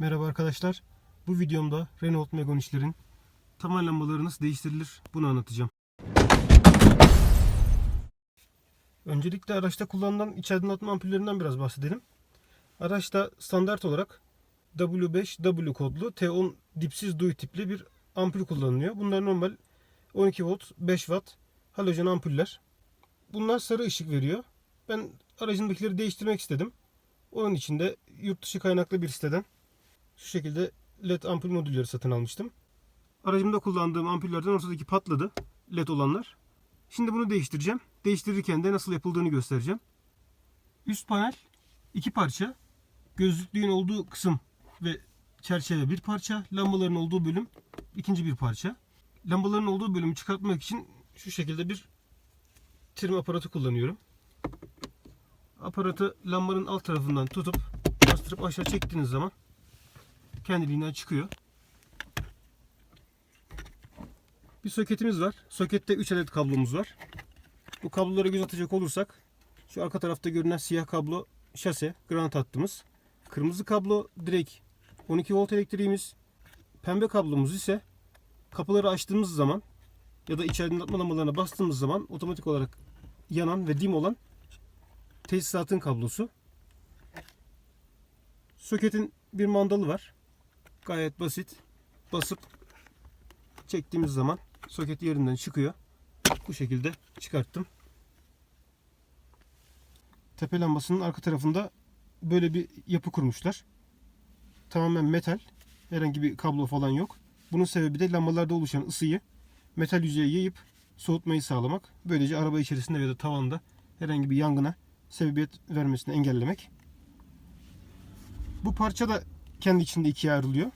Merhaba arkadaşlar. Bu videomda Renault Megane işlerin tavan lambaları nasıl değiştirilir bunu anlatacağım. Öncelikle araçta kullanılan iç aydınlatma ampullerinden biraz bahsedelim. Araçta standart olarak W5W kodlu T10 dipsiz duy tipli bir ampul kullanılıyor. Bunlar normal 12 volt 5 watt halojen ampuller. Bunlar sarı ışık veriyor. Ben aracındakileri değiştirmek istedim. Onun için de yurt dışı kaynaklı bir siteden şu şekilde led ampul modülleri satın almıştım. Aracımda kullandığım ampullerden ortadaki patladı. led olanlar. Şimdi bunu değiştireceğim. Değiştirirken de nasıl yapıldığını göstereceğim. Üst panel iki parça. Gözlüklüğün olduğu kısım ve çerçeve bir parça. Lambaların olduğu bölüm ikinci bir parça. Lambaların olduğu bölümü çıkartmak için şu şekilde bir trim aparatı kullanıyorum. Aparatı lambanın alt tarafından tutup bastırıp aşağı çektiğiniz zaman kendiliğinden çıkıyor. Bir soketimiz var. Sokette 3 adet kablomuz var. Bu kablolara göz atacak olursak şu arka tarafta görünen siyah kablo şase, ground hattımız. Kırmızı kablo direkt 12 volt elektriğimiz. Pembe kablomuz ise kapıları açtığımız zaman ya da iç aydınlatma bastığımız zaman otomatik olarak yanan ve dim olan tesisatın kablosu. Soketin bir mandalı var. Gayet basit. Basıp çektiğimiz zaman soket yerinden çıkıyor. Bu şekilde çıkarttım. Tepe lambasının arka tarafında böyle bir yapı kurmuşlar. Tamamen metal. Herhangi bir kablo falan yok. Bunun sebebi de lambalarda oluşan ısıyı metal yüzeye yayıp soğutmayı sağlamak. Böylece araba içerisinde ya da tavanda herhangi bir yangına sebebiyet vermesini engellemek. Bu parça da kendi içinde ikiye ayrılıyor.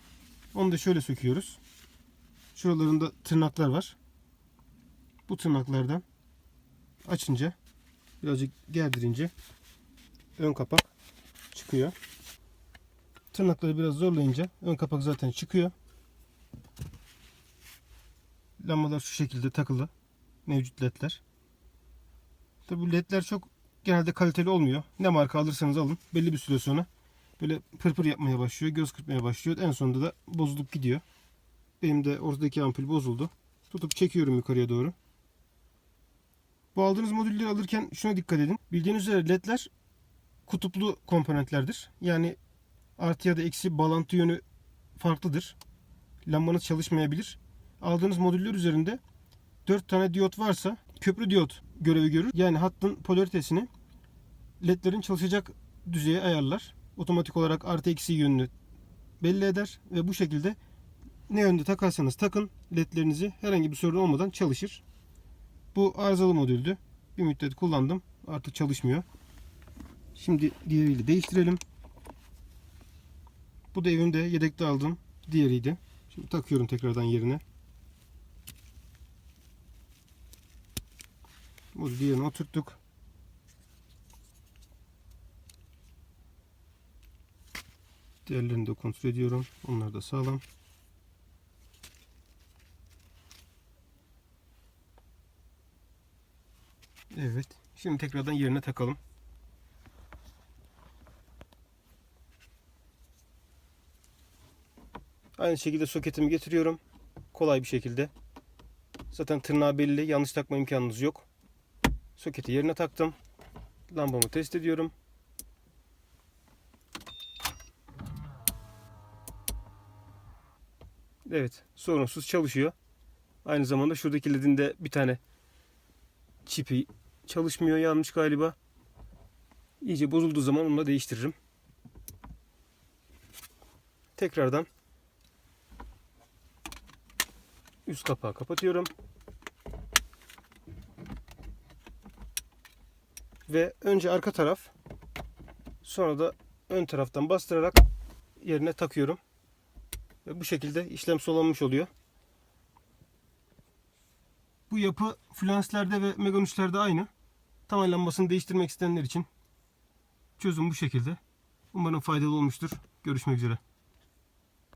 Onu da şöyle söküyoruz. Şuralarında tırnaklar var. Bu tırnaklardan açınca birazcık gerdirince ön kapak çıkıyor. Tırnakları biraz zorlayınca ön kapak zaten çıkıyor. Lambalar şu şekilde takılı. Mevcut ledler. Tabi bu ledler çok genelde kaliteli olmuyor. Ne marka alırsanız alın. Belli bir süre sonra böyle pırpır yapmaya başlıyor. Göz kırpmaya başlıyor. En sonunda da bozulup gidiyor. Benim de ortadaki ampul bozuldu. Tutup çekiyorum yukarıya doğru. Bu aldığınız modülleri alırken şuna dikkat edin. Bildiğiniz üzere ledler kutuplu komponentlerdir. Yani artı ya da eksi bağlantı yönü farklıdır. Lambanız çalışmayabilir. Aldığınız modüller üzerinde 4 tane diyot varsa köprü diyot görevi görür. Yani hattın polaritesini ledlerin çalışacak düzeye ayarlar. Otomatik olarak artı eksi yönünü belli eder ve bu şekilde ne yönde takarsanız takın ledlerinizi herhangi bir sorun olmadan çalışır. Bu arızalı modüldü. Bir müddet kullandım. Artık çalışmıyor. Şimdi diğeriyle değiştirelim. Bu da evimde yedekte aldığım diğeriydi. Şimdi takıyorum tekrardan yerine. Bu diğerini oturttuk. Diğerlerini de kontrol ediyorum. Onlar da sağlam. Evet. Şimdi tekrardan yerine takalım. Aynı şekilde soketimi getiriyorum. Kolay bir şekilde. Zaten tırnağı belli. Yanlış takma imkanınız yok. Soketi yerine taktım. Lambamı test ediyorum. Evet. Sorunsuz çalışıyor. Aynı zamanda şuradaki ledin de bir tane çipi çalışmıyor yanlış galiba. İyice bozulduğu zaman onu da değiştiririm. Tekrardan üst kapağı kapatıyorum. Ve önce arka taraf sonra da ön taraftan bastırarak yerine takıyorum. Ve bu şekilde işlem sonlanmış oluyor. Bu yapı flanslerde ve Megane 3'lerde aynı. Tavan lambasını değiştirmek isteyenler için çözüm bu şekilde. Umarım faydalı olmuştur. Görüşmek üzere.